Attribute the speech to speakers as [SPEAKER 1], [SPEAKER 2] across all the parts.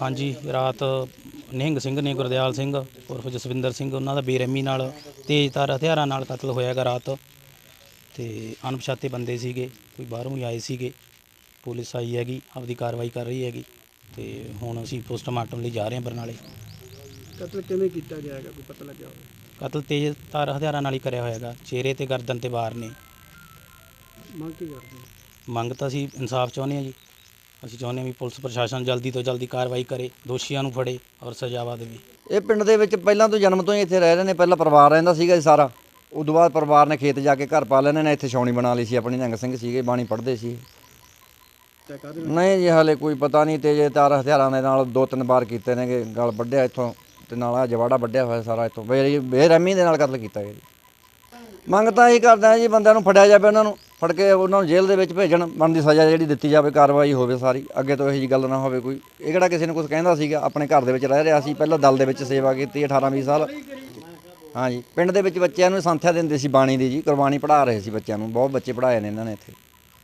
[SPEAKER 1] ਹਾਂਜੀ ਰਾਤ ਨਿਹੰਗ ਸਿੰਘ ਨੇ ਗੁਰਦਿਆਲ ਸਿੰਘ ਉਰਫ ਜਸਵਿੰਦਰ ਸਿੰਘ ਉਹਨਾਂ ਦਾ ਬੇਰਹਿਮੀ ਨਾਲ ਤੇਜ਼ਧਾਰ ਹਥਿਆਰਾਂ ਨਾਲ ਕਤਲ ਹੋਇਆਗਾ ਰਾਤ। ਤੇ ਅਣਪਛਾਤੇ ਬੰਦੇ ਸੀਗੇ ਕੋਈ ਬਾਹਰੋਂ ਹੀ ਆਏ ਸੀਗੇ। ਪੁਲਿਸ ਆਈ ਹੈਗੀ ਆਪਦੀ ਕਾਰਵਾਈ ਕਰ ਰਹੀ ਹੈਗੀ। ਤੇ ਹੁਣ ਅਸੀਂ ਪੋਸਟਮਾਰਟਮ ਲਈ ਜਾ ਰਹੇ ਹਾਂ ਬਰਨਾਲੇ।
[SPEAKER 2] ਕਤਲ ਕਿਵੇਂ ਕੀਤਾ ਗਿਆ ਹੈਗਾ? ਕੋਈ ਪਤਾ ਲੱਗਿਆ ਹੋਵੇ?
[SPEAKER 1] ਕਤਲ ਤੇਜ਼ਧਾਰ ਹਥਿਆਰਾਂ ਨਾਲ ਹੀ ਕਰਿਆ ਹੋਇਆਗਾ ਚਿਹਰੇ ਤੇ ਗਰਦਨ ਤੇ ਵਾਰ ਨੇ।
[SPEAKER 2] ਮੰਗ ਕੀ ਕਰਦੇ ਹੋ?
[SPEAKER 1] ਮੰਗ ਤਾਂ ਅਸੀਂ ਇਨਸਾਫ ਚਾਹੁੰਦੇ ਹਾਂ ਜੀ। ਅਸੀਂ ਚਾਹੁੰਦੇ ਹਾਂ ਵੀ ਪੁਲਿਸ ਪ੍ਰਸ਼ਾਸਨ ਜਲਦੀ ਤੋਂ ਜਲਦੀ ਕਾਰਵਾਈ ਕਰੇ, ਦੋਸ਼ੀਆਂ ਨੂੰ ਫੜੇ ਔਰ ਸਜ਼ਾਵਾ ਦੇਵੇ
[SPEAKER 3] ਇਹ ਪਿੰਡ ਦੇ ਵਿੱਚ ਪਹਿਲਾਂ ਤੋਂ ਜਨਮ ਤੋਂ ਹੀ ਇੱਥੇ ਰਹਿ ਰਹੇ ਨੇ, ਪਹਿਲਾਂ ਪਰਿਵਾਰ ਰਹਿੰਦਾ ਸੀਗਾ ਜੀ ਸਾਰਾ। ਉਦੋਂ ਬਾਅਦ ਪਰਿਵਾਰ ਨੇ ਖੇਤ ਜਾ ਕੇ ਘਰ ਪਾ ਲੈਣੇ ਨੇ, ਇੱਥੇ ਛਾਉਣੀ ਬਣਾ ਲਈ ਸੀ, ਆਪਣੀ ਨਿਹੰਗ ਸਿੰਘ ਸੀਗੇ, ਬਾਣੀ ਪੜ੍ਹਦੇ ਸੀ। ਨਹੀਂ ਜੀ, ਹਾਲੇ ਕੋਈ ਪਤਾ ਨਹੀਂ, ਤੇ ਜੇ ਤਾਰ ਹਥਿਆਰਾਂ ਦੇ ਨਾਲ ਦੋ ਤਿੰਨ ਵਾਰ ਕੀਤੇ ਨੇਗੇ, ਗਲ ਵੱਢਿਆ ਇੱਥੋਂ, ਤੇ ਨਾਲ ਆ ਜਵਾੜਾ ਵੱਢਿਆ ਹੋਇਆ ਸਾਰਾ ਇੱਥੋਂ। ਬੇਰਹਿਮੀ ਦੇ ਨਾਲ ਕਤਲ ਕੀਤਾ ਗਿਆ ਜੀ। ਮੰਗ ਤਾਂ ਇਹੀ ਕਰਦਾ ਜੀ, ਬੰਦਿਆਂ ਨੂੰ ਫੜਿਆ ਜਾਵੇ ਉਹਨਾਂ ਨੂੰ। ਫੜ ਕੇ ਉਹਨਾਂ ਨੂੰ ਜੇਲ੍ਹ ਦੇ ਵਿੱਚ ਭੇਜਣ ਬਣਦੀ ਸਜ਼ਾ ਜਿਹੜੀ ਦਿੱਤੀ ਜਾਵੇ ਕਾਰਵਾਈ ਹੋਵੇ ਸਾਰੀ। ਅੱਗੇ ਤੋਂ ਇਹੋ ਜੀ ਗੱਲ ਨਾ ਹੋਵੇ ਕੋਈ। ਇਹ ਕਿਹੜਾ ਕਿਸੇ ਨੂੰ ਕੁਝ ਕਹਿੰਦਾ ਸੀਗਾ? ਆਪਣੇ ਘਰ ਦੇ ਵਿੱਚ ਰਹਿ ਰਿਹਾ ਸੀ। ਪਹਿਲਾਂ ਦਲ ਦੇ ਵਿੱਚ ਸੇਵਾ ਕੀਤੀ 18 20 ਸਾਲ। ਹਾਂਜੀ। ਪਿੰਡ ਦੇ ਵਿੱਚ ਬੱਚਿਆਂ ਨੂੰ ਸੰਥਿਆ ਦਿੰਦੇ ਸੀ ਬਾਣੀ ਦੀ ਜੀ। ਕੁਰਬਾਨੀ ਪੜ੍ਹਾ ਰਹੇ ਸੀ ਬੱਚਿਆਂ ਨੂੰ। ਬਹੁਤ ਬੱਚੇ ਪੜ੍ਹਾਏ ਨੇ ਇਹਨਾਂ ਨੇ ਇੱਥੇ।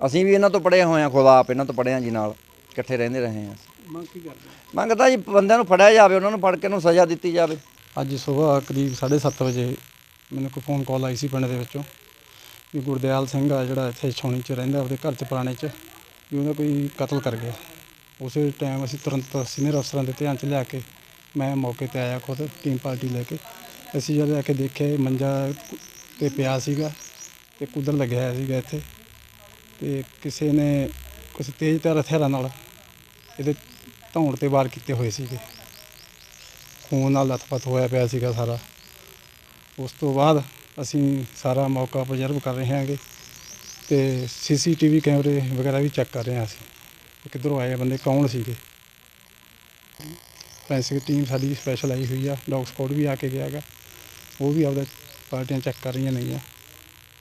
[SPEAKER 3] ਅਸੀਂ ਵੀ ਇਹਨਾਂ ਤੋਂ ਪੜ੍ਹੇ ਹੋਏ ਹਾਂ ਖੁਦ ਆਪ ਇਹਨਾਂ ਤੋਂ ਪੜ੍ਹੇ ਜੀ ਨਾਲ। ਇਕੱਠੇ ਰਹਿੰਦੇ ਰਹੇ ਹਾਂ
[SPEAKER 2] ਮੰਗ ਕੀ ਕਰਦੇ ਹੋ?
[SPEAKER 3] ਮੰਗਦਾ ਜੀ ਬੰਦਿਆਂ ਨੂੰ ਫੜਿਆ ਜਾਵੇ ਉਹਨਾਂ ਨੂੰ ਫੜ ਕੇ ਨੂੰ ਸਜ਼ਾ ਦਿੱਤੀ ਜਾਵੇ।
[SPEAKER 4] ਅੱਜ ਸਵੇਰ ਕਰੀਬ 7:30 ਵਜੇ ਮੈਨੂੰ ਕੋਈ ਫੋਨ ਕਾਲ ਆਈ ਸੀ ਪਿੰਡ ਦੇ ਵਿੱਚੋਂ। ਵੀ ਗੁਰਦਿਆਲ ਸਿੰਘ ਆ ਜਿਹੜਾ ਇੱਥੇ ਛਾਉਣੀ 'ਚ ਰਹਿੰਦਾ, ਉਹਦੇ ਘਰ 'ਚ ਪੁਰਾਣੇ 'ਚ, ਵੀ ਉਹਦਾ ਕੋਈ ਕਤਲ ਕਰ ਗਿਆ। ਉਸੇ ਟਾਈਮ ਅਸੀਂ ਤੁਰੰਤ ਸੀਨੀਅਰ ਅਫਸਰਾਂ ਦੇ ਧਿਆਨ 'ਚ ਲਿਆ ਕੇ ਮੈਂ ਮੌਕੇ ਤੇ ਆਇਆ ਖੁਦ ਟੀਮ ਪਾਰਟੀ ਲੈ ਕੇ। ਅਸੀਂ ਜਦ ਆ ਕੇ ਦੇਖਿਆ ਮੰਜਾ ਤੇ ਪਿਆ ਸੀਗਾ, ਤੇ ਕੁਦਰ ਲੱਗਿਆ ਹੋਇਆ ਸੀਗਾ ਇੱਥੇ। ਤੇ ਕਿਸੇ ਨੇ ਕੁਝ ਤੇਜ਼ ਧਾਰ ਹਥਿਆਰਾਂ ਨਾਲ ਇਹਦੇ ਧੌਣ ਤੇ ਵਾਰ ਕੀਤੇ ਹੋਏ ਸੀਗੇ। ਖੂਨ ਨਾਲ ਲੱਥਪੱਥ ਹੋਇਆ ਪਿਆ ਸੀਗਾ ਸਾਰਾ। ਉਸ ਤੋਂ ਬਾਅਦ ਅਸੀਂ ਸਾਰਾ ਮੌਕਾ ਪ੍ਰਜ਼ਰਵ ਕਰ ਰਹੇ ਹਾਂਗੇ ਤੇ ਸੀਸੀਟੀਵੀ ਕੈਮਰੇ ਵਗੈਰਾ ਵੀ ਚੈੱਕ ਕਰ ਰਹੇ ਹਾਂ ਅਸੀਂ। ਕਿ ਕਿੱਧਰੋਂ ਆਏ ਆ ਬੰਦੇ, ਕੌਣ ਸੀਗੇ? ਫੈਂਸਿੰਗ ਟੀਮ ਸਾਡੀ ਸਪੈਸ਼ਲ ਆਈ ਹੋਈ ਆ ਡੌਗ ਸਕੁਆਡ ਵੀ ਆ ਕੇ ਗਿਆ ਉਹ ਵੀ ਆਪਦਾ ਪਾਰਟੀਆਂ ਚੈੱਕ ਕਰ ਰਹੀਆਂ ਨੇਗੀਆਂ।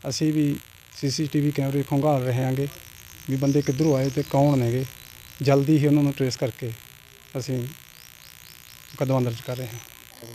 [SPEAKER 4] ਅਸੀਂ ਵੀ ਸੀਸੀਟੀਵੀ ਕੈਮਰੇ ਖੰਗਾਲ ਰਹੇ ਹਾਂਗੇ ਵੀ ਬੰਦੇ ਕਿੱਧਰੋਂ ਆਏ ਤੇ ਕੌਣ ਨੇਗੇ। ਜਲਦੀ ਹੀ ਉਹਨਾਂ ਨੂੰ ਟਰੇਸ ਕਰਕੇ ਅਸੀਂ ਮੁਕੱਦਮਾ ਦਰਜ ਕਰ ਰਹੇ ਹਾਂ।